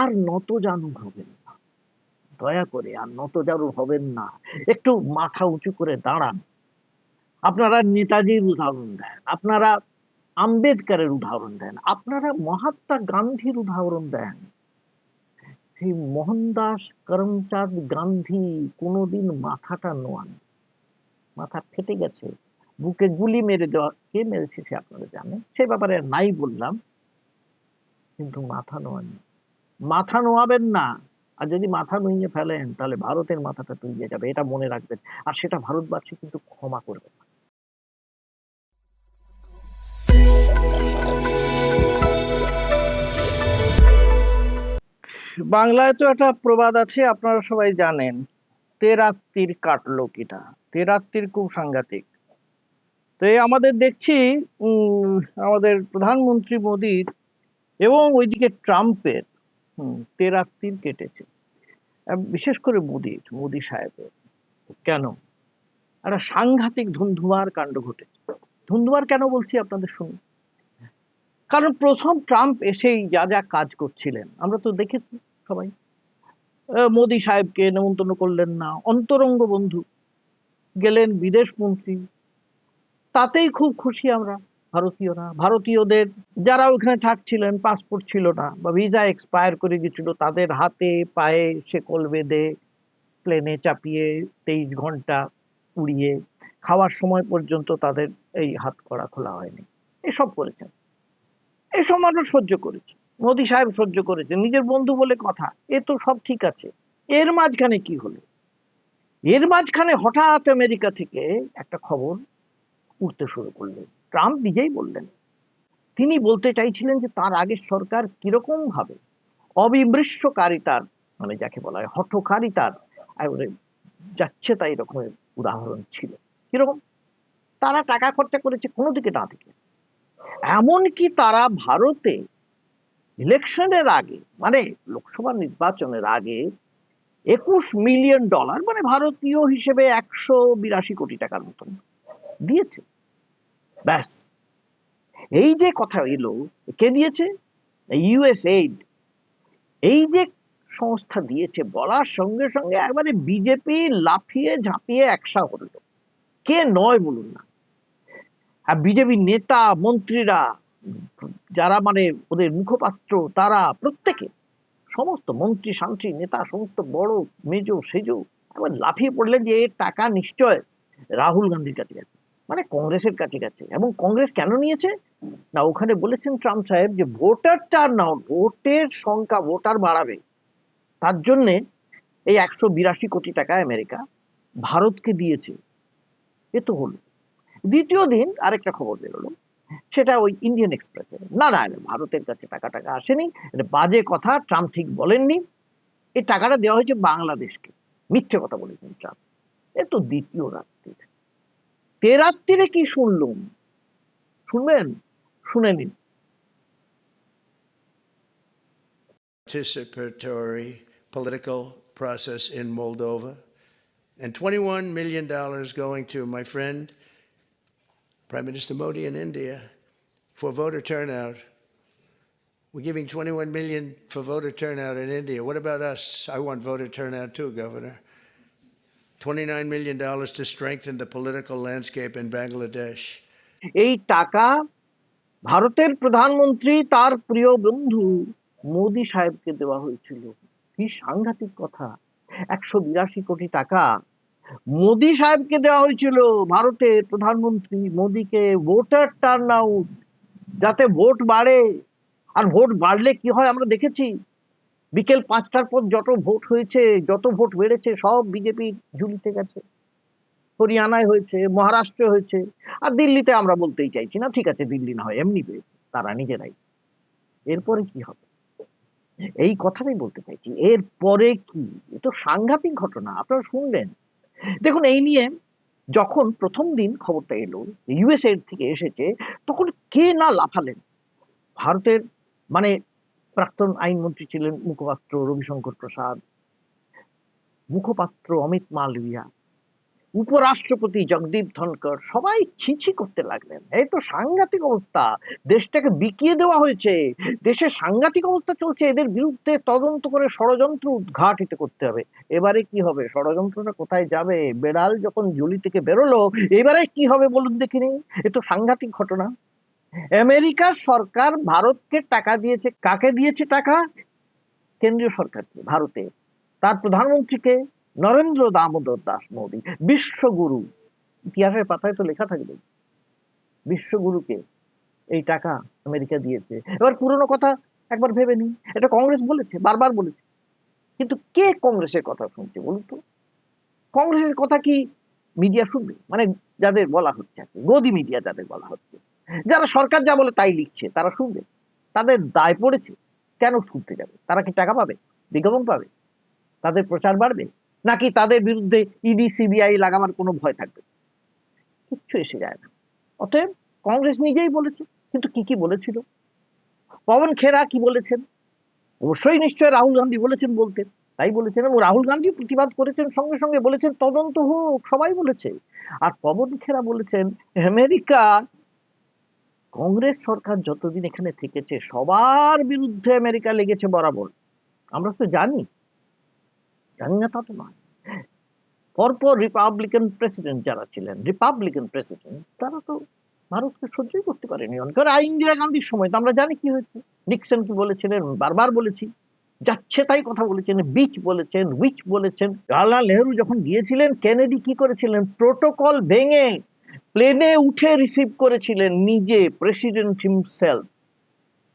আর নত জানু হবেন না। দয়া করে, আর নত জানু হবেন না। একটু মাথা উঁচু করে দাঁড়ান। আপনারা নেতাজির উদাহরণ দেন, আপনারা আম্বেদকারের উদাহরণ দেন, আপনারা মহাত্মা গান্ধীর উদাহরণ দেন। সেই মোহনদাস করমচাঁদ গান্ধী কোনোদিন মাথাটা নোয়ান। মাথা ফেটে গেছে। বুকে গুলি মেরে দেওয়া, কে মেরেছে সে আপনারা জানেন? সে ব্যাপারে নাই বললাম, কিন্তু মাথা নোয়ান মাথা নোয়াবেন না। আর যদি মাথা নুইয়ে ফেলেন, তাহলে ভারতের মাথাটা তুইয়ে যাবে, এটা মনে রাখবেন। আর সেটা ভারতবাসী কিন্তু ক্ষমা করবে না। বাংলায় তো একটা প্রবাদ আছে, আপনারা সবাই জানেন, তেরাত্তির কাটলো কিটা তেরাত্তির খুব সাংঘাতিক তো এই আমাদের দেখছি আমাদের প্রধানমন্ত্রী মোদীর এবং ওইদিকে ট্রাম্পের তেরাত্তির কেটেছে। বিশেষ করে মোদির মোদি সাহেবের। কেন? একটা সাংঘাতিক ধুন্ধুমার কাণ্ড ঘটেছে। ধুন্ধুমার কেন বলছি আপনাদের শুনুন? কারণ প্রথম ট্রাম্প এসেই যা যা কাজ করছিলেন, আমরা তো দেখেছি সবাই। মোদি সাহেবকে নেমন্তন্ন করলেন না, অন্তরঙ্গ বন্ধু, গেলেন বিদেশ মন্ত্রী। তাতেই খুব খুশি আমরা। ভারতীয়রা, ভারতীয়দের যারা ওখানে থাকছিলেন পাসপোর্ট ছিল না বা ভিসা এক্সপায়ার করে গেছিল, তাদের হাতে পায়ে শেকল বেঁধে প্লেনে চাপিয়ে তেইশ ঘণ্টা উড়িয়ে খাওয়ার সময় পর্যন্ত তাদের এই হাত করা খোলা হয়নি। এসব করেছেন। এসব মানুষ সহ্য করেছে। মোদী সাহেব সহ্য করেছে। নিজের বন্ধু বলে কথা, এ তো সব ঠিক আছে। এর মাঝখানে কি হলো? এর মাঝখানে হঠাৎ আমেরিকা থেকে একটা খবর উঠতে শুরু করলেন। ট্রাম্প নিজেই বললেন। তিনি বলতে চাইছিলেন যে তার আগের সরকার কীরকম ভাবে অবিমৃষ্যকারিতার মানে যাকে বলা হয় হঠকারিতার যাচ্ছে তাই রকমের উদাহরণ ছিল। কীরকম? তারা টাকা খরচা করেছে কোনো দিকে না দিকে এমনকি তারা ভারতে ইলেকশনের আগে মানে লোকসভা নির্বাচনের আগে একুশ মিলিয়ন ডলার মানে ভারতীয় হিসেবে একশো বিরাশি কোটি টাকার মতন দিয়েছে। ব্যাস। এই যে কথা এলো, কে দিয়েছে? ইউএস এইড এই যে সংস্থা দিয়েছে, বলার সঙ্গে সঙ্গে একবারে বিজেপি লাফিয়ে ঝাঁপিয়ে একসা হলো। কে নয় বলুন না। আর বিজেপি নেতা, মন্ত্রীরা, যারা মানে ওদের মুখপাত্র, তারা প্রত্যেকে, সমস্ত মন্ত্রী শান্তি নেতা, সমস্ত বড়, মেজ, সেজো, একবার লাফিয়ে পড়লেন যে এর টাকা নিশ্চয় রাহুল গান্ধীর কাছে গেছে মানে কংগ্রেসের কাছে গেছে এবং কংগ্রেস কেন নিয়েছে? না, ওখানে বলেছেন ট্রাম্প সাহেব যে ভোটার টার্ন আউট ভোটের সংখ্যা ভোটার বাড়াবে। তার জন্য এই একশো বিরাশি কোটি টাকা আমেরিকা ভারতকে দিয়েছে। এ তো হলো। দ্বিতীয় দিন আরেকটা খবর বেরোলো। সেটা ওই ইন্ডিয়ান এক্সপ্রেসে। না না ভারতের কাছে টাকা টাকা আসেনি। বাজে কথা, ট্রাম্প ঠিক বলেননি। এই টাকাটা দেওয়া হয়েছে বাংলাদেশকে। মিথ্যে কথা বলেছেন ট্রাম্প। এ তো দ্বিতীয় রাত্রির। তেরাত্রিরে কি শুনলুম শুনবেন শুনে নিন participatory political process in Moldova, and $21 million going to my friend, Prime Minister Modi in India, for voter turnout. We're giving 21 million for voter turnout in India. What about us? I want voter turnout too, Governor. $29 million to strengthen the political landscape in Bangladesh. এই টাকা ভারতের প্রধানমন্ত্রী তার প্রিয় বন্ধু মোদি সাহেবকে দেওয়া হয়েছিল। কি সাংঘাতিক কথা। একশো বিরাশি কোটি টাকা মোদি সাহেবকে দেওয়া হয়েছিল ভারতের প্রধানমন্ত্রী মোদিকে ভোটার টার্ন আউট, যাতে ভোট বাড়ে। আর ভোট বাড়লে কি হয় আমরা দেখেছি। বিকেল পাঁচটার পর যত ভোট হয়েছে, যত ভোট বেড়েছে, সব বিজেপি ঝুলিতে গেছে। হরিয়ানায় হয়েছে, মহারাষ্ট্রে হয়েছে, আর দিল্লিতে আমরা বলতেই চাইছি না, ঠিক আছে, দিল্লি না হয়, এমনি পেয়েছে তারা নিজেরাই। এরপরে কি হবে? এই কথাটাই বলতে চাইছি, এরপরে কি? এ তো সাংঘাতিক ঘটনা, আপনারা শুনলেন। দেখুন, এই নিয়ে যখন প্রথম দিন খবরটা এলো ইউএসএ থেকে এসেছে, তখন কে না লাফালেন? ভারতের মানে প্রাক্তন আইনমন্ত্রী ছিলেন মুখপাত্র রবিশঙ্কর প্রসাদ, মুখপাত্র অমিত মালভিয়া, উপরাষ্ট্রপতি জগদীপ ধনকর সবাই ছিছি করতে লাগলেন। এই তো সাংঘাতিক অবস্থা। দেশটাকে বিকিয়ে দেওয়া হয়েছে। দেশের সাংঘাতিক অবস্থা চলছে। এদের বিরুদ্ধে তদন্ত করে ষড়যন্ত্র উদ্ঘাটিত করতে হবে। এবারে কি হবে? ষড়যন্ত্রটা কোথায় যাবে? বেড়াল যখন জুলি থেকে বেরোলো, এবারে কি হবে বলুন দেখিনি এ তো সাংঘাতিক ঘটনা। আমেরিকার সরকার ভারতকে টাকা দিয়েছে। কাকে দিয়েছে টাকা? কেন্দ্রীয় সরকারকে, ভারতে। তার প্রধানমন্ত্রীকে নরেন্দ্র দামোদর দাস মোদী, বিশ্বগুরু। ইতিহাসের পাতায় তো লেখা থাকবে। বিশ্বগুরুকে এই টাকা আমেরিকা দিয়েছে। এবার পুরনো কথা একবার ভেবে নিন এটা কংগ্রেস বলেছে, বারবার বলেছে। কিন্তু কে কংগ্রেসের কথা শুনছে বলুন তো? কংগ্রেসের কথা কি মিডিয়া শুনবে? মানে যাদের বলা হচ্ছে গদি মিডিয়া যাদের বলা হচ্ছে। যারা সরকার যা বলে তাই লিখছে, তারা শুনবে। তাদের দায় পড়েছে, কেন শুনতে যাবে? তারা কি টাকা পাবে? বিজ্ঞাপন পাবে? তাদের প্রচার বাড়বে? নাকি তাদের বিরুদ্ধে ইডি, সিবিআই লাগাবার কোনো ভয় থাকবে? কিচ্ছু এসে যায় না। অতএব কংগ্রেস নিজেই বলেছে, কিন্তু কি কি বলেছিল? পবন খেরা কি বলেছেন? অবশ্যই নিশ্চয় রাহুল গান্ধী বলেছেন বলতে, তাই বলেছেন এবং রাহুল গান্ধী প্রতিবাদ করেছেন সঙ্গে সঙ্গে বলেছেন, তদন্ত হোক, সবাই বলেছে। আর পবন খেরা বলেছেন, আমেরিকা কংগ্রেস সরকার যতদিন এখানে থেকেছে, সবার বিরুদ্ধে আমেরিকা লেগেছে বরাবর। আমরা তো জানি। জানি না তা তো নয়। পরপর রিপাবলিকান প্রেসিডেন্ট যারা ছিলেন রিপাবলিকান প্রেসিডেন্ট তারা তো ভারতকে সহ্যই করতে পারেনি। অনেক ইন্দিরা গান্ধীর সময় তো আমরা জানি কি হয়েছে। নিক্সন কি বলেছিলেন? বারবার বলেছি। যাচ্ছে তাই কথা বলেছেন বিচ বলেছেন উইচ বলেছেন। জওয়াহরলাল নেহরু যখন গিয়েছিলেন কেনেডি কি করেছিলেন? প্রোটোকল ভেঙে প্লেনে উঠে রিসিভ করেছিলেন নিজে president himself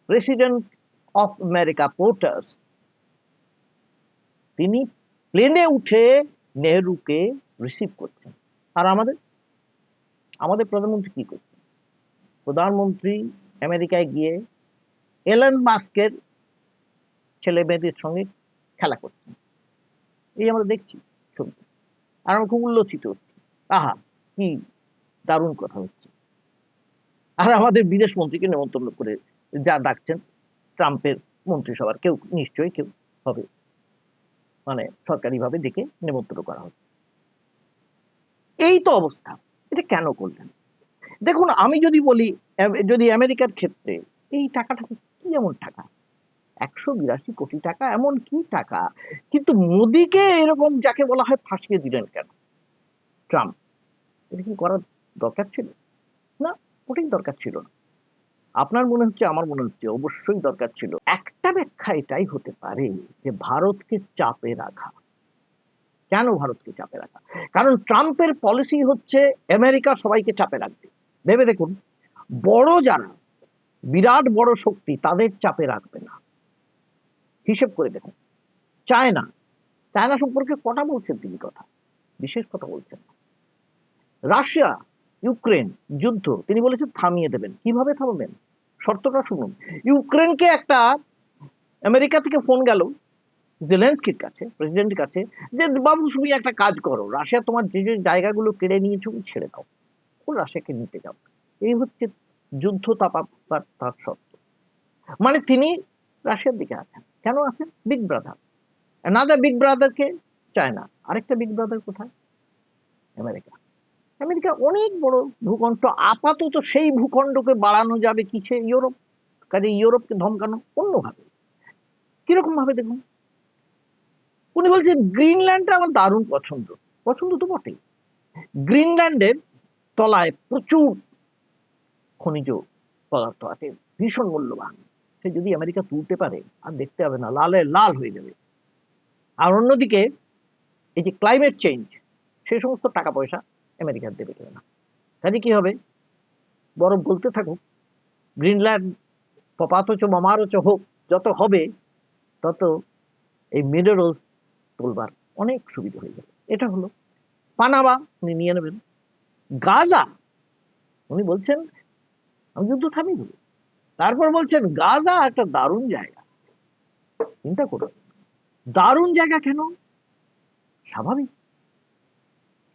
president of America POTUS তিনি প্লেনে উঠে নেহরুকে রিসিভ করছেন। আর আমাদের? আমাদের প্রধানমন্ত্রী কি করছেন? প্রধানমন্ত্রী আমেরিকায় গিয়ে এলন মাস্কের ছেলে মেয়েদের সঙ্গে খেলা করছেন। এই আমরা দেখছি ছবি আর আমরা খুব উল্লসিত হচ্ছি। আহা, কি দারুণ কথা হচ্ছে। আর আমাদের বিদেশ মন্ত্রীকে নেমন্তন্ন করে যা ডাকছেন ট্রাম্পের মন্ত্রিসভার, কেউ নিশ্চয়ই কেউ হবে। মানে সরকারিভাবে ডেকে নেমন্তন্ন করা হচ্ছে। এই তো অবস্থা। এটা কেন করলেন? দেখুন, আমি যদি বলি যদি আমেরিকার ক্ষেত্রে এই টাকাটা কি এমন টাকা? একশো বিরাশি কোটি টাকা এমন কি টাকা? কিন্তু মোদিকে এরকম যাকে বলা হয় ফাঁসিয়ে দিলেন কেন? ট্রাম্প। এটা কি করার দরকার ছিল? না, ওটাই দরকার ছিল না। আপনার মনে হচ্ছে, আমার মনে হচ্ছে অবশ্যই দরকার ছিল। একটা ব্যাখ্যা এটাই হতে পারে যে ভারতকে চাপে রাখা। কেন ভারতকে চাপে রাখা? কারণ ট্রাম্পের পলিসি হচ্ছে, আমেরিকা সবাইকে চাপে রাখবে। ভেবে দেখুন, বড় যারা, বিরাট বড় শক্তি, তাদের চাপে রাখবে না। হিসেব করে দেখুন, চায়না। চায়না সম্পর্কে কটা বলছেন তিনি কথা, বিশেষ কথা বলছেন রাশিয়া ইউক্রেন যুদ্ধ, তিনি বলেছেন থামিয়ে দেবেন। কীভাবে থামাবেন? শর্তটা শুনুন। ইউক্রেনকে একটা আমেরিকা থেকে ফোন গেল জেলেন্সকির কাছে, প্রেসিডেন্টের কাছে, যে বাবু তুমি একটা কাজ করো, রাশিয়া তোমার যে যে জায়গাগুলো কেড়ে নিয়েছো ছেড়ে দাও। ও রাশিয়াকে নিতে যাও এই হচ্ছে যুদ্ধ তাপা তার শর্ত। মানে তিনি রাশিয়ার দিকে আছেন। কেন আছেন? Big brother. নাদার বিগ ব্রাদারকে চায়না আরেকটা বিগ ব্রাদার কোথায়? আমেরিকা। আমেরিকা অনেক বড় ভূখণ্ড, আপাতত সেই ভূখণ্ডকে বাড়ানো যাবে কিসে? ইউরোপ। কাজে ইউরোপকে ধমকানো অন্যভাবে। কীরকম ভাবে দেখুন? উনি বলছেন, গ্রিনল্যান্ডটা আমার দারুণ পছন্দ। পছন্দ তো বটেই। গ্রিনল্যান্ডের তলায় প্রচুর খনিজ পদার্থ আছে, ভীষণ মূল্যবান। সে যদি আমেরিকা তুলতে পারে, আর দেখতে হবে না, লালে লাল হয়ে যাবে। আর অন্যদিকে এই যে ক্লাইমেট চেঞ্জ সেই সমস্ত টাকা পয়সা আমেরিকার দেবে কেউ না। কাজে কি হবে? বরফ গলতে থাকুক গ্রিনল্যান্ড পপাতচ মমারচ হোক, যত হবে, তত এই মিনারেল তোলবার অনেক সুবিধা হয়ে যাবে। এটা হলো পানামা, উনি নিয়ে নেবেন। গাজা, উনি বলছেন, আমি যুদ্ধ থামিয়ে দেবো। তারপর বলছেন, গাজা একটা দারুণ জায়গা। চিন্তা করুন। দারুণ জায়গা কেন? স্বাভাবিক।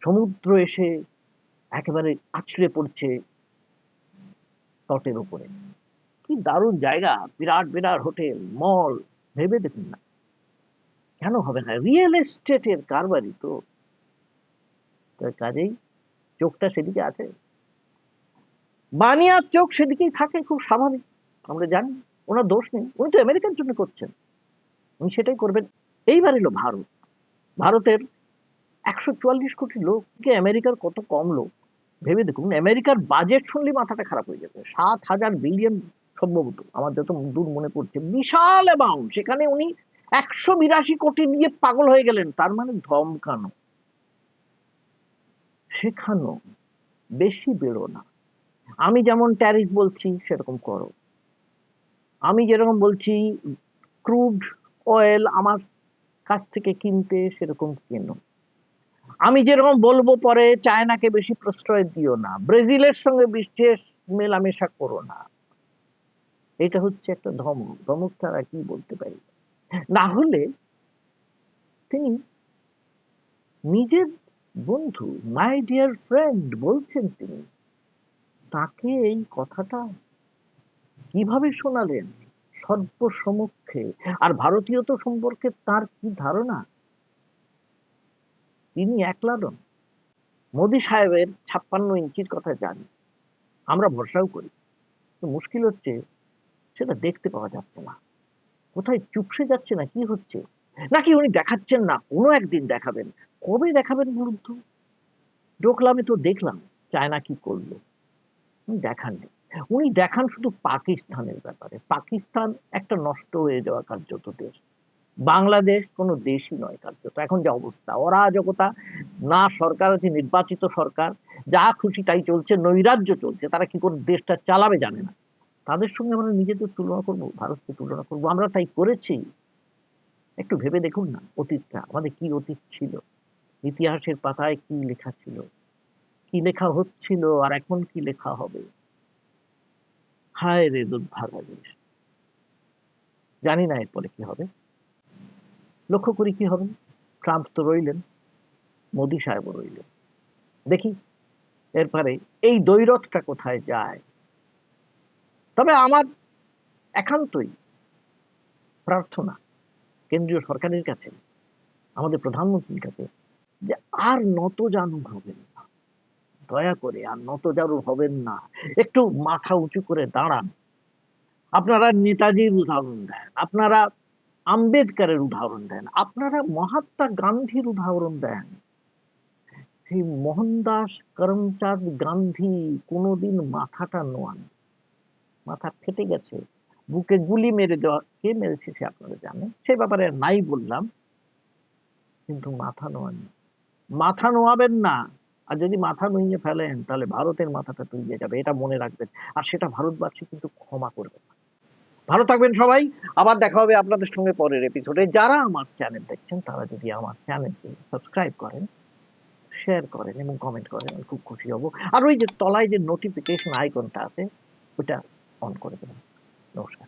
সমুদ্র এসে একেবারে আছড়ে পড়ছে তটের উপরে। কি দারুণ জায়গা, বিরাট বিরাট হোটেল, মল, ভেবে দেখুন না। কেন হবে না? রিয়েল এস্টেটের কারবারি তো। তো কাজেই চোখটা সেদিকে আছে। বানিয়ার চোখ সেদিকেই থাকে, খুব স্বাভাবিক। আমরা জানি, ওনার দোষ নেই। উনি তো আমেরিকার জন্য করছেন। উনি সেটাই করবেন। এইবার এলো ভারত। ভারতের একশো চুয়াল্লিশ কোটি লোককে আমেরিকার কত কম লোক? ভেবে দেখুন, আমেরিকার বাজেট শুনলে মাথাটা খারাপ হয়ে যাবে। সাত হাজার বিলিয়ন সম্ভবত আমার যত দূর মনে পড়ছে। বিশাল অ্যামাউন্ট সেখানে উনি একশো বিরাশি কোটি নিয়ে পাগল হয়ে গেলেন। তার মানে ধমকানো। শেখানো বেশি বেরো না। আমি যেমন ট্যারিফ বলছি, সেরকম করো। আমি যেরকম বলছি ক্রুড অয়েল আমার কাছ থেকে কিনতে সেরকম কেনো। আমি যেরকম বলব পরে চায়নাকে বেশি প্রশ্রয় দিও না। ব্রাজিলের সঙ্গে বিশেষ মেলামেশা করো না। এটা হচ্ছে একটা ধমক ধমক ছাড়া কি বলতে পারি? না হলে তিনি নিজের বন্ধু মাই ডিয়ার ফ্রেন্ড বলছেন তিনি, তাকে এই কথাটা কীভাবে শোনালেন? সর্বসমক্ষে। আর ভারতীয় তো সম্পর্কে তার কি ধারণা? তিনি একলা নন। মোদী সাহেবের ছাপ্পান্ন ইঞ্চির কথা জানি। আমরা ভরসাও করি। তো মুশকিল হচ্ছে, সেটা দেখতে পাওয়া যাচ্ছে না। কোথায় চুপসে যাচ্ছে না, কি হচ্ছে? নাকি উনি দেখাচ্ছেন না, কোনো একদিন দেখাবেন। কবে দেখাবেন তো? ডোকলামে তো দেখলাম, চায়না কি করল। দেখাননি। উনি দেখান শুধু পাকিস্তানের ব্যাপারে। পাকিস্তান একটা নষ্ট হয়ে যাওয়া কার্যত দেশ। বাংলাদেশ কোনো দেশই নয় কার্যত। এখন যে অবস্থা, অরাজকতা, না সরকার আছে নির্বাচিত সরকার, যা খুশি তাই চলছে, নৈরাজ্য চলছে, তারা কি করে দেশটা চালাবে জানে না। তাদের সঙ্গে আমরা নিজেদের তুলনা করব, ভারতকে তুলনা করব, আমরা তাই করেছি। একটু ভেবে দেখুন না, অতীতটা, আমাদের কি অতীত ছিল, ইতিহাসের পাতায় কি লেখা ছিল, কি লেখা হচ্ছিল আর এখন কি লেখা হবে। হায় রে দুর্ভাগা জানি না এরপরে কি হবে। লক্ষ্য করি কি হবে? ট্রাম্প তো রইলেন, মোদী সাহেবও রইলেন। দেখি, এরপরে এই দৈরথটা কোথায় যায়? তবে আমার একান্তই প্রার্থনা কেন্দ্রীয় সরকারের কাছে, আমাদের প্রধানমন্ত্রীর কাছে, যে আর নত জানু হবেন না। দয়া করে আর নত জানু হবেন না। একটু মাথা উঁচু করে দাঁড়ান। আপনারা নেতাজির উদাহরণ দেন। আপনারা আম্বেদকারের উদাহরণ দেন। আপনারা মহাত্মা গান্ধীর উদাহরণ দেন। সেই মোহনদাস করমচাঁদ গান্ধী কোনোদিন মাথাটা নোয়ান। মাথা ফেটে গেছে। বুকে গুলি মেরে দেওয়া, কে মেরেছে সে আপনারা জানেন? সে ব্যাপারে নাই বললাম, কিন্তু মাথা নোয়ান। মাথা নোয়াবেন না। আর যদি মাথা নুইয়ে ফেলেন, তাহলে ভারতের মাথাটা তুলিয়ে যাবে, এটা মনে রাখবেন। আর সেটা ভারতবাসী কিন্তু ক্ষমা করবে না। ভালো থাকবেন সবাই। আবার দেখা হবে আপনাদের সঙ্গে পরের এপিসোডে যারা আমার চ্যানেল দেখছেন, তারা যদি আমার চ্যানেলকে সাবস্ক্রাইব করেন শেয়ার করেন এবং কমেন্ট করেন, আমি খুব খুশি হব। আর ওই যে তলায় যে নোটিফিকেশন আইকনটা আছে ওটা অন করে দেবেন নমস্কার।